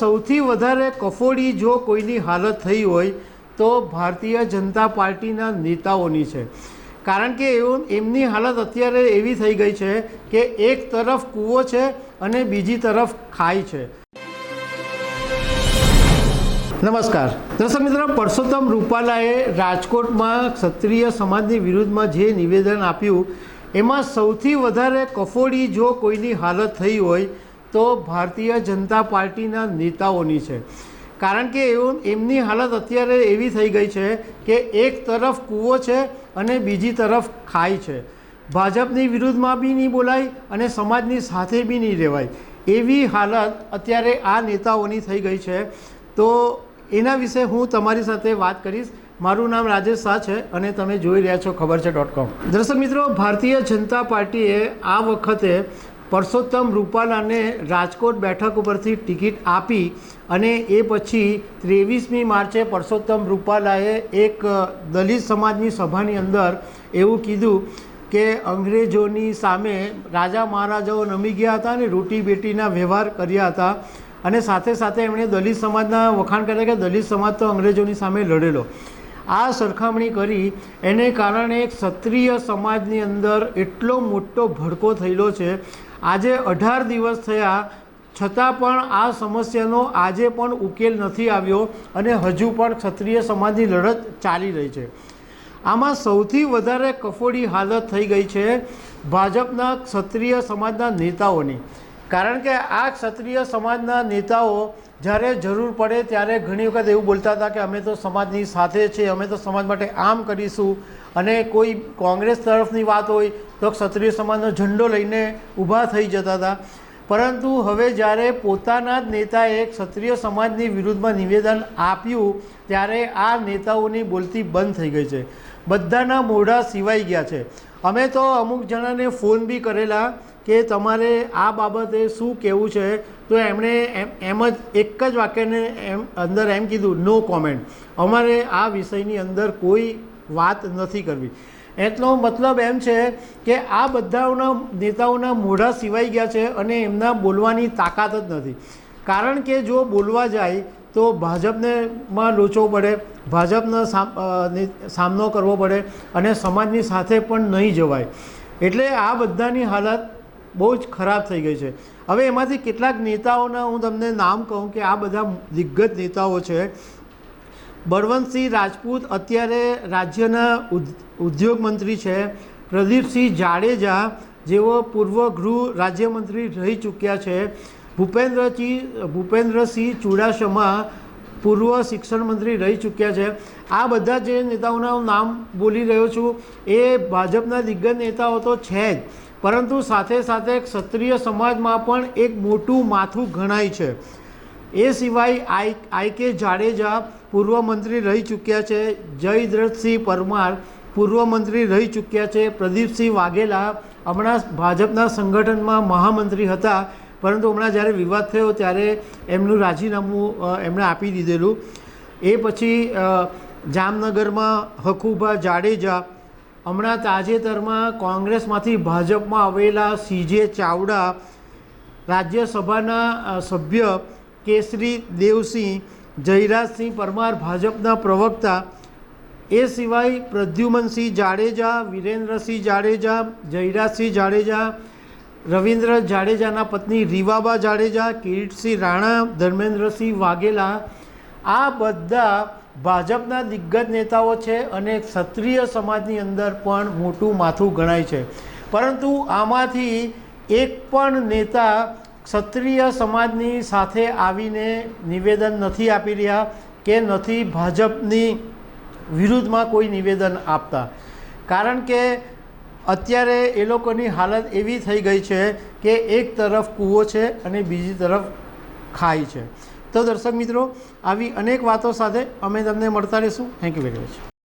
સૌથી વધારે કફોડી જો કોઈની હાલત થઈ હોય તો ભારતીય જનતા પાર્ટીના નેતાઓની છે. કારણ કે એવું એમની હાલત અત્યારે એવી થઈ ગઈ છે કે એક તરફ કૂવો છે અને બીજી તરફ ખાઈ છે. નમસ્કાર. દર્શક મિત્રો, પરસોત્તમ રૂપાલાએ રાજકોટમાં ક્ષત્રિય સમાજની વિરુદ્ધમાં જે નિવેદન આપ્યું, એમાં સૌથી વધારે કફોડી જો કોઈની હાલત થઈ હોય તો ભારતીય જનતા પાર્ટીના નેતાઓની છે. કારણ કે એવું એમની હાલત અત્યારે એવી થઈ ગઈ છે કે એક તરફ કૂવો છે અને બીજી તરફ ખાઈ છે. ભાજપની વિરુદ્ધમાં બી નહીં બોલાય અને સમાજની સાથે બી નહીં રહેવાય. એવી હાલત અત્યારે આ નેતાઓની થઈ ગઈ છે. તો એના વિશે હું તમારી સાથે વાત કરીશ. મારું નામ રાજેશ શાહ છે અને તમે જોઈ રહ્યા છો ખબર છે ડોટ કોમ. દર્શક મિત્રો, ભારતીય જનતા પાર્ટીએ આ વખતે પરસોત્તમ રૂપાલાને રાજકોટ બેઠક ઉપરથી ટિકિટ આપી અને એ પછી ત્રેવીસમી માર્ચે પરસોત્તમ રૂપાલાએ એક દલિત સમાજની સભાની અંદર એવું કીધું કે અંગ્રેજોની સામે રાજા મહારાજાઓ નમી ગયા હતા અને રોટી બેટીના વ્યવહાર કર્યા હતા. અને સાથે સાથે એમણે દલિત સમાજના વખાણ કર્યા કે દલિત સમાજ તો અંગ્રેજોની સામે લડેલો. આ સરખામણી કરી એને કારણે ક્ષત્રિય સમાજની અંદર એટલો મોટો ભડકો થયેલો છે આજે અઢાર દિવસ થયા, છતાં પણ આ સમસ્યાનો આજે પણ ઉકેલ નથી આવ્યો અને હજુ પણ ક્ષત્રિય સમાજની લડત ચાલી રહી છે. આમાં સૌથી વધારે કફોડી હાલત થઈ ગઈ છે ભાજપના ક્ષત્રિય સમાજના નેતાઓની. કારણ કે આ ક્ષત્રિય સમાજના નેતાઓ જ્યારે જરૂર પડે ત્યારે ઘણી વખત એવું બોલતા હતા કે અમે તો સમાજની સાથે છે, અમે તો સમાજ માટે આમ કરીશું. અને કોઈ કોંગ્રેસ તરફની વાત હોય તો ક્ષત્રિય સમાજનો ઝંડો લઈને ઊભા થઈ જતા હતા. પરંતુ હવે જ્યારે પોતાના જ નેતાએ ક્ષત્રિય સમાજની વિરુદ્ધમાં નિવેદન આપ્યું, ત્યારે આ નેતાઓની બોલતી બંધ થઈ ગઈ છે. બધાના મોઢા સિવાઈ ગયા છે. અમે તો અમુક જણાને ફોન બી કરેલા કે તમારે આ બાબતે શું કહેવું છે? તો એમણે એમ એમ જ એક જ વાક્યને એમ અંદર એમ કીધું નો કોમેન્ટ અમારે આ વિષયની અંદર કોઈ વાત નથી કરવી. એટલો મતલબ એમ છે કે આ બધાઓના નેતાઓના મોઢા સિવાઈ ગયા છે અને એમના બોલવાની તાકાત જ નથી. કારણ કે જો બોલવા જાય તો ભાજપને માં લોચો પડે, ભાજપનો સામનો કરવો પડે અને સમાજની સાથે પણ નહીં જવાય. એટલે આ બધાની હાલત બહુ જ ખરાબ થઈ ગઈ છે. હવે એમાંથી કેટલાક નેતાઓના હું તમને નામ કહું કે આ બધા દિગ્ગજ નેતાઓ છે. બળવંતસિંહ રાજપૂત અત્યારે રાજ્યના ઉદ્યોગ મંત્રી છે. પ્રદીપસિંહ જાડેજા જેઓ પૂર્વ ગૃહ રાજ્યમંત્રી રહી ચૂક્યા છે. ભૂપેન્દ્રસિંહ ભૂપેન્દ્રસિંહ ચુડાસમા પૂર્વ શિક્ષણ મંત્રી રહી ચૂક્યા છે. આ બધા જે નેતાઓના નામ બોલી રહ્યો છું, એ ભાજપના દિગ્ગજ નેતાઓ તો છે જ. પરંતુ સાથે સાથે ક્ષત્રિય સમાજમાં પણ એક મોટું માથું ગણાય છે. એ સિવાય આઈ આઈ કે જાડેજા પૂર્વ મંત્રી રહી ચૂક્યા છે, જયદ્રથસિંહ પરમાર પૂર્વ મંત્રી રહી ચૂક્યા છે, પ્રદીપસિંહ વાઘેલા હમણાં ભાજપના સંગઠનમાં મહામંત્રી હતા. પરંતુ હમણાં જ્યારે વિવાદ થયો ત્યારે એમનું રાજીનામું એમણે આપી દીધેલું. એ પછી જામનગરમાં હકુભા જાડેજા હમણાં તાજેતરમાં કોંગ્રેસમાંથી ભાજપમાં આવેલા સીજે ચાવડા રાજ્યસભાના સભ્ય કેસરી દેવસિંહ, જયરાજસિંહ પરમાર ભાજપના પ્રવક્તા. એ સિવાય પ્રદ્યુમનસિંહ જાડેજા, વિરેન્દ્રસિંહ જાડેજા, જયરાજસિંહ જાડેજા રવિન્દ્ર જાડેજાના પત્ની રીવાબા જાડેજા, કિરીટસિંહ રાણા, ધર્મેન્દ્રસિંહ વાઘેલા, આ બધા ભાજપના દિગ્ગજ નેતાઓ છે અને ક્ષત્રિય સમાજની અંદર પણ મોટું માથું ગણાય છે. પરંતુ આમાંથી એક પણ નેતા ક્ષત્રિય સમાજની સાથે આવીને નિવેદન નથી આપી રહ્યા કે નથી ભાજપની વિરુદ્ધમાં કોઈ નિવેદન આપતા. કારણ કે અત્યારે એ લોકોની હાલત એવી થઈ ગઈ છે કે એક તરફ કૂવો છે અને બીજી તરફ ખાઈ છે. તો દર્શક મિત્રો, આવી અનેક વાતો સાથે અમે તમને મળતા રહીશું. Thank you very much